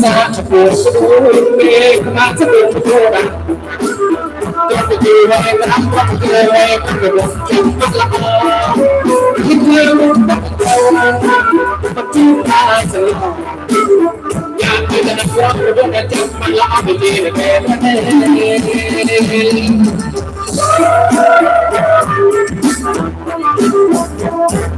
time to force to be doing. You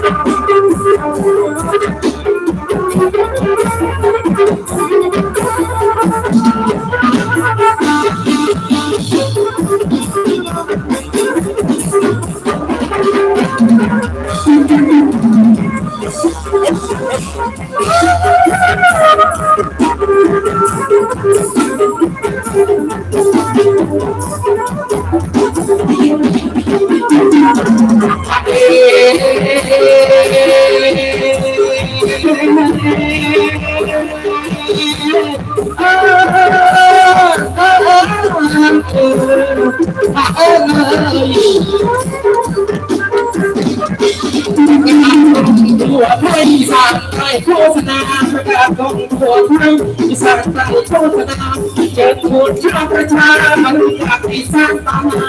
Thank you. หัวไทยอีสานไทยโฆษณาประกาศของหัวไทยอีสานไทยโฆษณาเชิญชวนชาวประชาชนอยากอีสานตามมา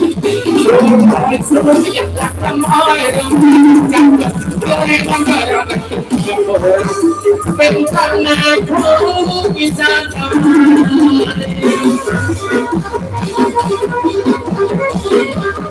เกตแต่ยังดูกับพ่อเว้ยไ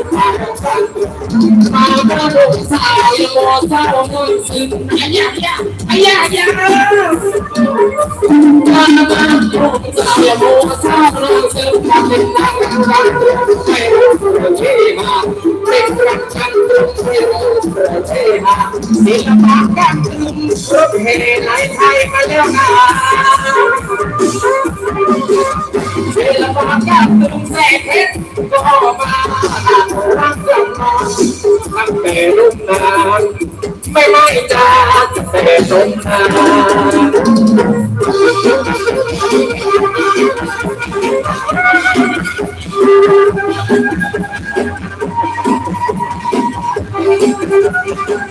ศิลปะแก้มลืมรถเฮไหลไทยมาแล้วนะศิลปะแก้มลืมแสงเพชรก็มารักกันมา ตั้งแต่รุ่นนานไม่ไม่จ้าแต่สมนานพี่พี่น้องหลับน้ำ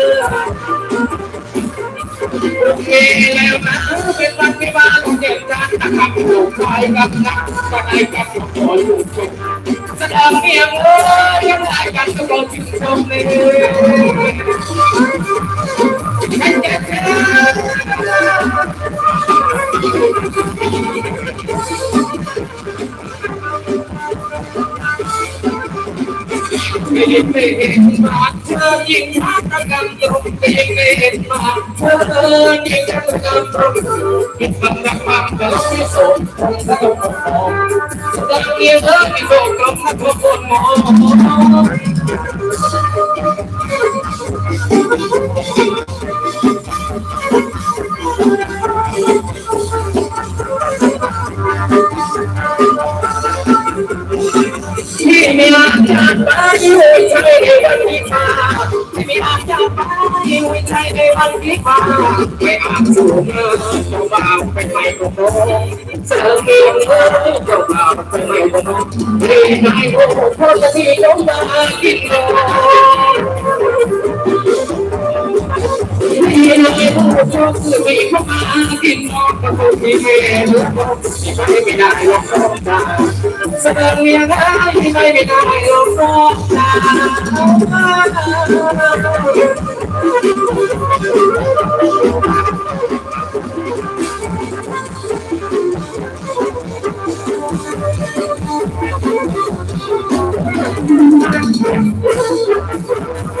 เสียดายเลือดทองคนที่ไม่รองนเดียวเลยคนรักเดียวนะเป็นวันที่มันก็แก่จัดเออเออเออเออโอเคแล้วนะเป็นวันที่บ้านของเด็กจัดนะครับอยู่ไฟกับนักก็ได้กับขออยู่จบแสดงเพียงเลยยังไงกันก็รอชื่นชมเลยฉันจะเจอไม่เห็นไม่เห็นมาเธอยิ่งมาตะกันตรงไม่เห็นม่เห็นมาเธอยิงมาตะกันตรงคิดมันรักมันแต่เราไม่สนคงจะต้องมองสดงเพีเลยไม่โดนกลมนักคนมองที่มีอาจารย์ไปอยู่ช่ในวันที่มา ที่มีอาจารย์ไปอยู่ใช่ในวันที่มาไม่อาจสูงเงินเจ้าบ่าวไปไม่ก็มองเสริมเงินเจ้าบ่าวไปไม่ก็มองที่ไหนโอ้โหพ่อจะที่ยกมากินนอนที่ไหนโอ้โหพ่อจะที่ยกมากินนอนก็คงมีเงินที่ไม่ไม่ได้หรอก Sayang ay may binayo Thank you.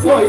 Foi.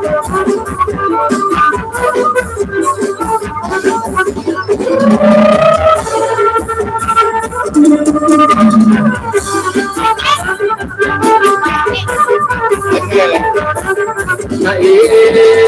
Yeah. hey.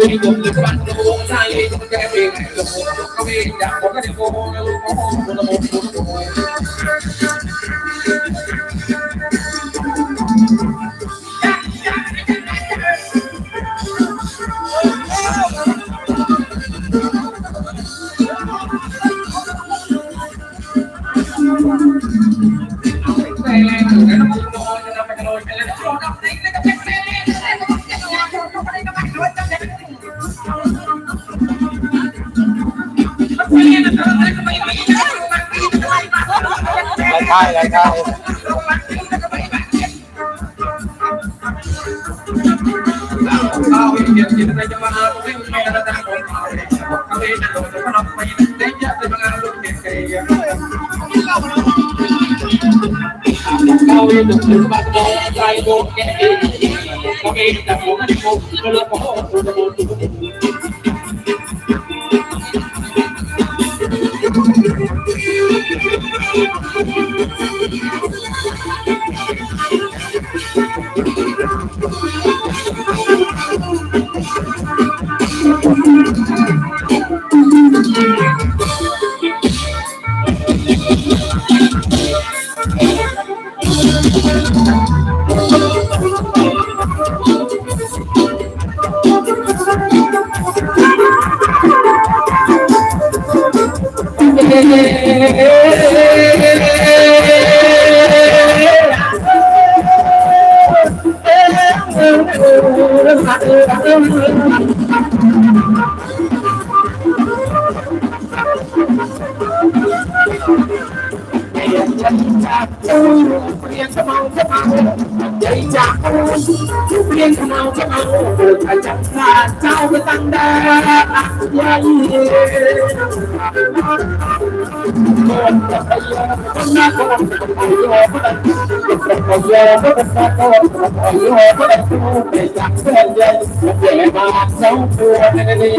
วิ่งวนเลยฟันตะโกนใจแกเป็นตะโกนก็เป็นอยากคนก็จะโกหกแล้วก็โกหกคนละโมงคนละโมง เกิดมาการางเราขอเองที่เกิดทางประเราขอเองสังสารมโนสมาธิเป็นสายสายสังสารมโนสมาธิเป็นสายสายอาชีพมาด้วยด้วยตาเสียงผ่านอาชีพชอบด้วยทำไมแต่ที่ผ่านเสวดโอยโอบาสีเตเออมามาเลยเดี๋ย จากเรียนขมเอาขมเอาถ้าจับขาดเจ้าไปตั้งแดดใหญ่คนจะไปยอมคนหน้าคนไปยอมคนไปยอมคนหน้าคนไปยอมคนไปจับเส้นใหญ่ใหญ่มาสองตัวนี่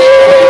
Woo!